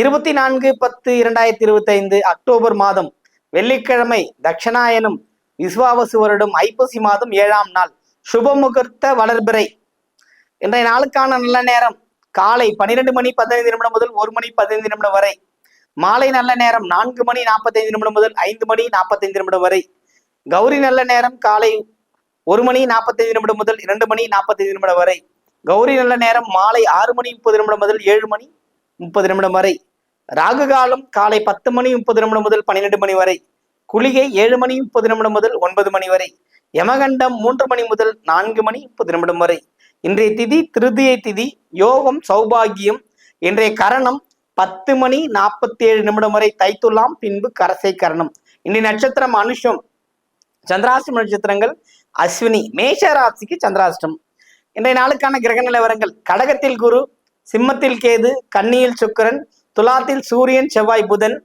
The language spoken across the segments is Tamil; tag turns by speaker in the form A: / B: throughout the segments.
A: இருபத்தி நான்கு பத்து இரண்டாயிரத்தி இருபத்தி ஐந்து அக்டோபர் மாதம் வெள்ளிக்கிழமை தட்சணாயனம் விஸ்வாவசு வருடம் ஐப்பசி மாதம் ஏழாம் நாள் சுபமுகூர்த்த வளர்பிறை. இன்றைய நாளுக்கான நல்ல நேரம் காலை பன்னிரெண்டு மணி பதினைந்து நிமிடம் முதல் ஒரு மணி பதினைந்து நிமிடம் வரை. மாலை நல்ல நேரம் நான்கு மணி நாற்பத்தைந்து நிமிடம் முதல் ஐந்து மணி நாற்பத்தைந்து நிமிடம் வரை. கௌரி நல்ல நேரம் காலை ஒரு மணி நாற்பத்தைந்து நிமிடம் முதல் இரண்டு மணி நாற்பத்தைந்து நிமிடம் வரை. கௌரி நல்ல நேரம் மாலை ஆறு மணி முப்பது நிமிடம் முதல் ஏழு மணி முப்பது நிமிடம் வரை. ராகு காலம் காலை பத்து மணி முப்பது நிமிடம் முதல் பன்னிரெண்டு மணி வரை. குளிகை ஏழு மணி முப்பது நிமிடம் முதல் ஒன்பது மணி வரை. யமகண்டம் மூன்று மணி முதல் நான்கு மணி முப்பது நிமிடம் வரை. இன்றைய திதி திருதியை திதி யோகம் சௌபாகியம். இன்றைய கரணம் பத்து மணி நாற்பத்தி ஏழு நிமிடம் வரை தைத்துலாம் பின்பு கரசை கரணம். இன்றைய நட்சத்திரம் அனுஷம். சந்திராஷ்டம நட்சத்திரங்கள் அஸ்வினி மேஷ ராசிக்கு சந்திராஷ்டம். இன்றைய நாளுக்கான கிரக நிலவரங்கள். கடகத்தில் குரு சிம்மத்தில் கேது கன்னியில் சுக்கிரன் துலாத்தில் சூரியன் செவ்வாய் புதன்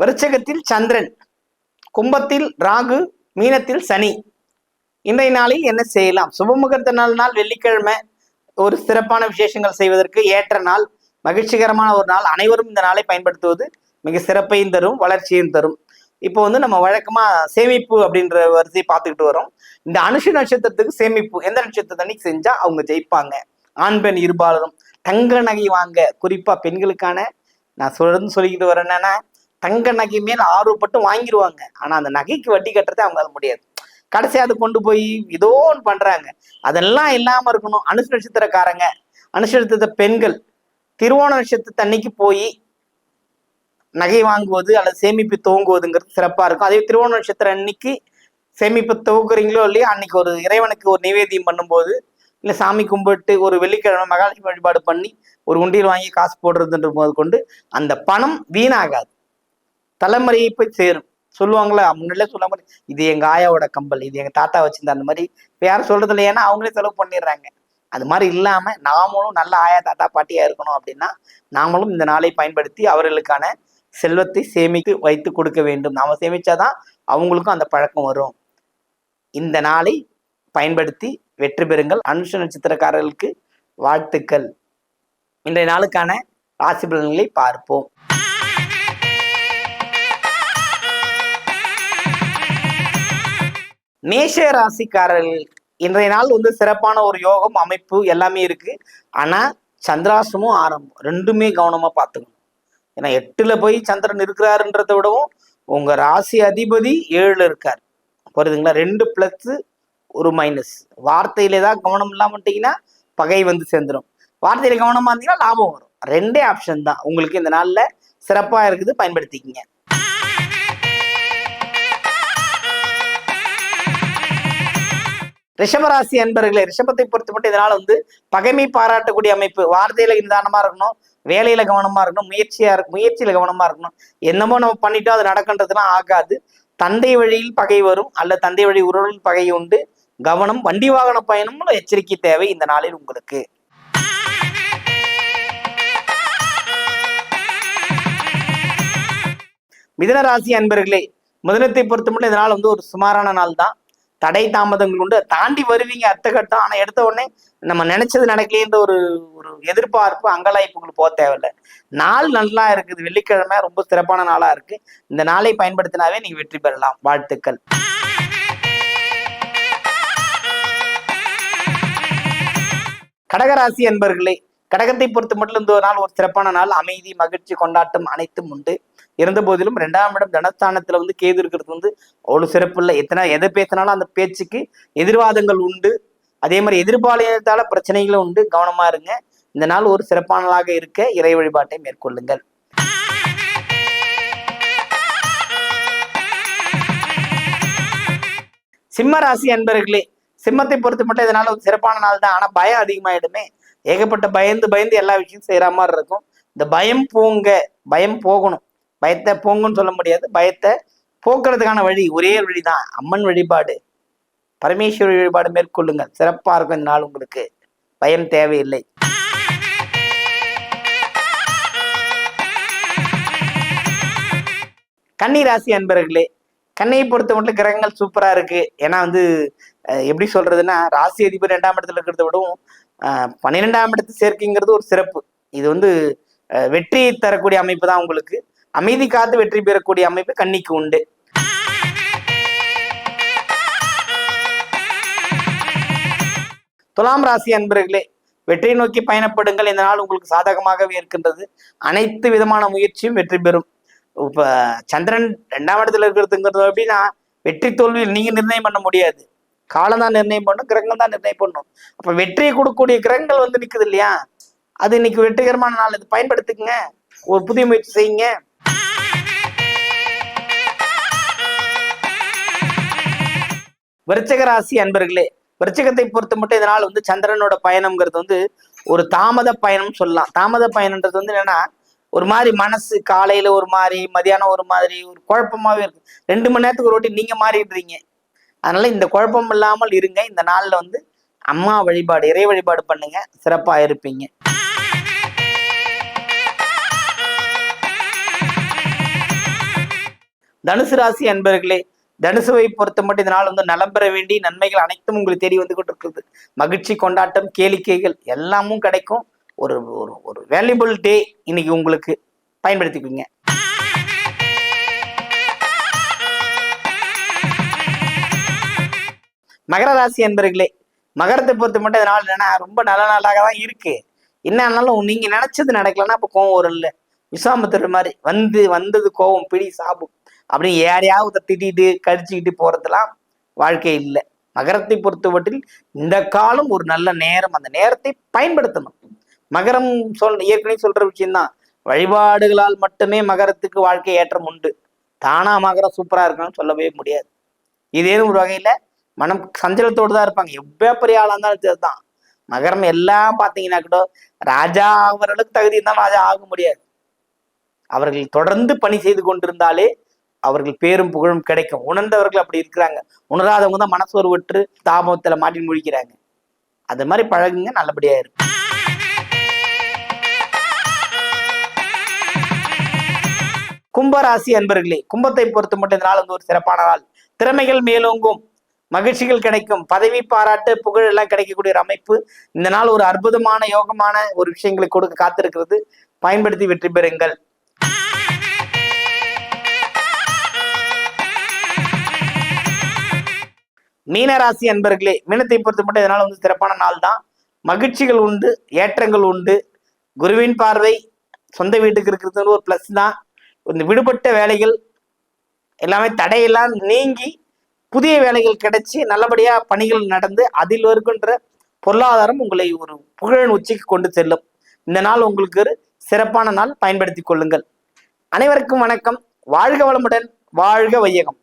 A: விருச்சகத்தில் சந்திரன் கும்பத்தில் ராகு மீனத்தில் சனி. இன்றைய நாளில் என்ன செய்யலாம்? சுபமுகூர்த்த நாள் நாள் வெள்ளிக்கிழமை. ஒரு சிறப்பான விசேஷங்கள் செய்வதற்கு ஏற்ற நாள் மகிழ்ச்சிகரமான ஒரு நாள். அனைவரும் இந்த நாளை பயன்படுத்துவது மிக சிறப்பையும் தரும் வளர்ச்சியும் தரும். இப்போ வந்து நம்ம வழக்கமா சேமிப்பு அப்படின்ற வரிசையை பார்த்துக்கிட்டு வரோம். இந்த அனுஷ நட்சத்திரத்துக்கு சேமிப்பு. எந்த நட்சத்திரத்தன்னைக்கு செஞ்சா அவங்க ஜெயிப்பாங்க? ஆண் பெண் இருபாலரும். தங்க நகை வாங்க. குறிப்பா பெண்களுக்கான நான் தொடர்ந்து சொல்லிக்கிட்டு வரேன் என்னன்னா தங்க நகை மேல் ஆர்வப்பட்டு வாங்கிடுவாங்க ஆனா அந்த நகைக்கு வட்டி கட்டுறதே அவங்களால முடியாது. கடைசியாக அது கொண்டு போய் ஏதோ ஒன்று பண்றாங்க. அதெல்லாம் இல்லாம இருக்கணும். அனுஷ நட்சத்திரக்காரங்க அனுஷ நட்சத்திர பெண்கள் திருவோண நட்சத்திரத்து அன்னைக்கு போய் நகை வாங்குவது அல்லது சேமிப்பு துவங்குவதுங்கிறது சிறப்பாக இருக்கும். அதே திருவோண நட்சத்திரம் அன்னைக்கு சேமிப்பு துவங்குறீங்களோ இல்லையோ அன்னைக்கு ஒரு இறைவனுக்கு ஒரு நிவேதியம் பண்ணும்போது இல்லை சாமி கும்பிட்டு ஒரு வெள்ளிக்கிழமை மகாலட்சுமி வழிபாடு பண்ணி ஒரு உண்டியல் வாங்கி காசு போடுறதுன்ற போது கொண்டு அந்த பணம் வீணாகாது. தலைமுறையை போய் சேரும். சொல்லுவாங்களா முன்னாடியே சொல்ல மாதிரி இது எங்க ஆயாவோட கம்பல் இது எங்க தாத்தா வச்சிருந்த அந்த மாதிரி. இப்போ யாரும் சொல்றது இல்லை ஏன்னா அவங்களே செலவு பண்ணிடுறாங்க. அது மாதிரி இல்லாம நாமளும் நல்ல ஆயா தாத்தா பாட்டியா இருக்கணும் அப்படின்னா நாமளும் இந்த நாளை பயன்படுத்தி அவர்களுக்கான செல்வத்தை சேமித்து வைத்து கொடுக்க வேண்டும். நாம சேமிச்சாதான் அவங்களுக்கும் அந்த பழக்கம் வரும். இந்த நாளை பயன்படுத்தி வெற்றி பெறுங்கள். அனுஷ நட்சத்திரக்காரர்களுக்கு வாழ்த்துக்கள். இன்றைய நாளுக்கான ராசி பலன்களை பார்ப்போம். மேஷ ராசிக்காரர்கள் இன்றைய நாள் வந்து சிறப்பான ஒரு யோகம் அமைப்பு எல்லாமே இருக்கு. ஆனா சந்திராசமும் ஆரம்பம். ரெண்டுமே கவனமா பார்த்துக்கணும். ஏன்னா எட்டுல போய் சந்திரன் இருக்கிறாருன்றத விடவும் உங்க ராசி அதிபதி ஏழுல இருக்கார். புரியுதுங்களா? ரெண்டு பிளஸ் ஒரு மைனஸ் வார்த்தையில ஏதாவது கவனம் இல்லாம விட்டீங்கன்னா பகை வந்து சேர்ந்துடும் வார்த்தையில கவனமா இருந்தீங்கன்னா லாபம் வரும். ரெண்டே ஆப்ஷன் தான். உங்களுக்கு இந்த நாள்ல சிறப்பா இருக்குது பயன்படுத்திக்கிங்க. ரிஷபராசி அன்பர்களே ரிஷபத்தை பொறுத்த மட்டும் இதனால வந்து பகைமை பாராட்டக்கூடிய அமைப்பு. வார்த்தையில நிதானமா இருக்கணும் வேலையில கவனமா இருக்கணும் முயற்சியா இருக்கு முயற்சியில கவனமா இருக்கணும். என்னமோ நம்ம பண்ணிட்டோம் அது நடக்கின்றதுலாம் ஆகாது. தந்தை வழியில் பகை வரும் அல்ல தந்தை வழி உறவில் பகை உண்டு. கவனம் வண்டி வாகன பயணம் எச்சரிக்கை தேவை இந்த நாளில் உங்களுக்கு. மிதனராசி அன்பர்களே மிதனத்தை பொறுத்தமட்டும் இதனால் வந்து ஒரு சுமாரான நாள் தான். தடை தாமதங்கள் உண்டு. தாண்டி வருவீங்க அடுத்த கட்டம். ஆனால் எடுத்த உடனே நம்ம நினைச்சது நடக்கலேன்ற ஒரு ஒரு எதிர்பார்ப்பு அங்கலாய்ப்புகள் போக தேவையில்லை. நாள் நல்லா இருக்குது. வெள்ளிக்கிழமை ரொம்ப சிறப்பான நாளாக இருக்கு. இந்த நாளை பயன்படுத்தினாவே நீங்கள் வெற்றி பெறலாம். வாழ்த்துக்கள். கடகராசி என்பர்களே கடகத்தை பொறுத்து மட்டும் இந்த ஒரு நாள் ஒரு சிறப்பான நாள். அமைதி மகிழ்ச்சி கொண்டாட்டம் அனைத்தும் உண்டு. இருந்த போதிலும் ரெண்டாம் இடம் தனஸ்தானத்துல வந்து கேது இருக்கிறது வந்து அவ்வளவு சிறப்பு இல்லை. எத்தனை எதை பேசினாலும் அந்த பேச்சுக்கு எதிர்வாதங்கள் உண்டு. அதே மாதிரி எதிர்பாலினத்தால பிரச்சனைகளும் உண்டு. கவனமா இருங்க. இந்த நாள் ஒரு சிறப்பான நாளாக இருக்க இறை வழிபாட்டை மேற்கொள்ளுங்கள். சிம்ம ராசி அன்பர்களே சிம்மத்தை பொறுத்து மட்டும் இதனால ஒரு சிறப்பான நாள் தான்? ஆனா பயம் அதிகமாயிடுமே. ஏகப்பட்ட பயந்து பயந்து எல்லா விஷயம் செய்யற மாதிரி இருக்கும். இந்த பயம் போங்க பயம் போகணும். பயத்தை போங்கன்னு சொல்ல முடியாது. பயத்தை போக்குறதுக்கான வழி ஒரே வழி தான் அம்மன் வழிபாடு. பரமேஸ்வரி வழிபாடு மேற்கொள்ளுங்க சிறப்பா இருக்கும் இந்த நாள் உங்களுக்கு. பயம் தேவையில்லை. கன்னி ராசி அன்பர்களே கண்ணையை பொறுத்த மட்டும் கிரகங்கள் சூப்பரா இருக்கு. ஏன்னா வந்து எப்படி சொல்றதுன்னா ராசி அதிபர் ரெண்டாம் இடத்துல இருக்கிறத விடவும் பன்னிரெண்டாம் இடத்து சேர்க்கைங்கிறது ஒரு சிறப்பு. இது வந்து வெற்றி தரக்கூடிய அமைப்பு தான் உங்களுக்கு. அமைதி காத்து வெற்றி பெறக்கூடிய அமைப்பு கன்னிக்கு உண்டு. துலாம் ராசி அன்பர்களே வெற்றி நோக்கி பயணப்படுங்கள். இந்த நாள் உங்களுக்கு சாதகமாகவே இருக்கின்றது. அனைத்து விதமான முயற்சியும் வெற்றி பெறும். இப்ப சந்திரன் ரெண்டாம் இடத்துல இருக்கிறதுங்கிறது எப்படின்னா வெற்றி தோல்வியில் நீங்க நிர்ணயம் பண்ண முடியாது. காலம் தான் நிர்ணயம் பண்ணும் கிரகங்கள் தான் நிர்ணயம் பண்ணும். அப்ப வெற்றியை கொடுக்கக்கூடிய கிரகங்கள் வந்து நிக்குது இல்லையா? அது இன்னைக்கு வெற்றிகரமான நாள். இது பயன்படுத்துக்குங்க. ஒரு புதிய முயற்சி செய்யுங்க. விருச்சக ராசி அன்பர்களே விருச்சகத்தை பொறுத்த மட்டும் இதனால் வந்து சந்திரனோட பயணம்ங்கிறது வந்து ஒரு தாமத பயணம் சொல்லலாம். தாமத பயணம்ன்றது வந்து என்னன்னா ஒரு மாதிரி மனசு காலையில ஒரு மாதிரி மதியானம் ஒரு மாதிரி ஒரு குழப்பமாவே இருக்கு. ரெண்டு மணி நேரத்துக்கு ஒரு வாட்டி நீங்க மாறிடுறீங்க. அதனால இந்த குழப்பம் இல்லாமல் இருங்க. இந்த நாள்ல வந்து அம்மா வழிபாடு இறை வழிபாடு பண்ணுங்க. சிறப்பா இருப்பீங்க. தனுசு ராசி அன்பர்களே தனுசுவை பொறுத்த மட்டும் இதனால் வந்து நலம் பெற வேண்டிய நன்மைகள் அனைத்தும் உங்களுக்கு தேடி வந்து கொண்டிருக்கிறது மகிழ்ச்சி கொண்டாட்டம் கேளிக்கைகள் எல்லாமும் கிடைக்கும். ஒரு ஒரு ஒரு வேல்யூபிள் டே இன்னைக்கு உங்களுக்கு பயன்படுத்திக்குங்க மகர ராசி என்பர்களே மகரத்தை பொறுத்து மட்டும் இதனால் என்னன்னா ரொம்ப நல்ல நாளாக தான் இருக்கு. என்ன ஆனாலும் நீங்க நினைச்சது நடக்கலன்னா அப்போ கோவம் வரும் இல்லை விசாமத்துற மாதிரி வந்து வந்தது கோவம் பிடி சாபம். அப்படின்னு யாரையாவது திட்டிட்டு கடிச்சுக்கிட்டு போறதெல்லாம் வாழ்க்கை இல்லை. மகரத்தை பொறுத்தவற்றில் இந்த காலம் ஒரு நல்ல நேரம். அந்த நேரத்தை பயன்படுத்தணும். மகரம் சொல் ஏற்கனவே சொல்ற விஷயம்தான். வழிபாடுகளால் மட்டுமே மகரத்துக்கு வாழ்க்கை ஏற்றம் உண்டு. தானா மகரம் சூப்பரா இருக்கணும்னு சொல்லவே முடியாது. இதேனும் ஒரு வகையில மனம் சஞ்சலத்தோடு தான் இருப்பாங்க. எவ்வளோ பெரிய ஆளா இருந்தாலும் சரிதான். மகரம் எல்லாம் பார்த்தீங்கன்னா கூட ராஜா அவர்களுக்கு தகுதி இருந்தாலும் ராஜா ஆக முடியாது. அவர்கள் தொடர்ந்து பணி செய்து கொண்டிருந்தாலே அவர்கள் பேரும் புகழும் கிடைக்கும். உணர்ந்தவர்கள் அப்படி இருக்கிறாங்க. உணராதவங்க தான் மனசோர்வற்று தாபத்தில் மாட்டி முழிக்கிறாங்க. அது மாதிரி பழகுங்க நல்லபடியா இருக்கும் கும்பராசி அன்பர்களே கும்பத்தை பொறுத்த மட்டும் இந்த நாள் வந்து ஒரு சிறப்பான நாள். திறமைகள் மேலோங்கும். மகிழ்ச்சிகள் கிடைக்கும். பதவி பாராட்டு புகழ் எல்லாம் கிடைக்கக்கூடிய ஒரு அமைப்பு. இந்த நாள் ஒரு அற்புதமான யோகமான ஒரு விஷயங்களை கொடுக்க காத்திருக்கிறது. பயன்படுத்தி வெற்றி பெறுங்கள். மீனராசி அன்பர்களே மீனத்தை பொறுத்த மட்டும் இதனால் வந்து சிறப்பான நாள் தான். மகிழ்ச்சிகள் உண்டு ஏற்றங்கள் உண்டு. குருவின் பார்வை சொந்த வீட்டுக்கு இருக்கிறது ஒரு ப்ளஸ் தான். இந்த விடுபட்ட வேலைகள் எல்லாமே தடையெல்லாம் நீங்கி புதிய வேலைகள் கிடைச்சி நல்லபடியா பணிகள் நடந்து அதில் இருக்கின்ற பொருளாதாரம் உங்களை ஒரு புகழின் உச்சிக்கு கொண்டு செல்லும். இந்த நாள் உங்களுக்கு ஒரு சிறப்பான நாள். பயன்படுத்திக் கொள்ளுங்கள். அனைவருக்கும் வணக்கம். வாழ்க வளமுடன். வாழ்க வையகம்.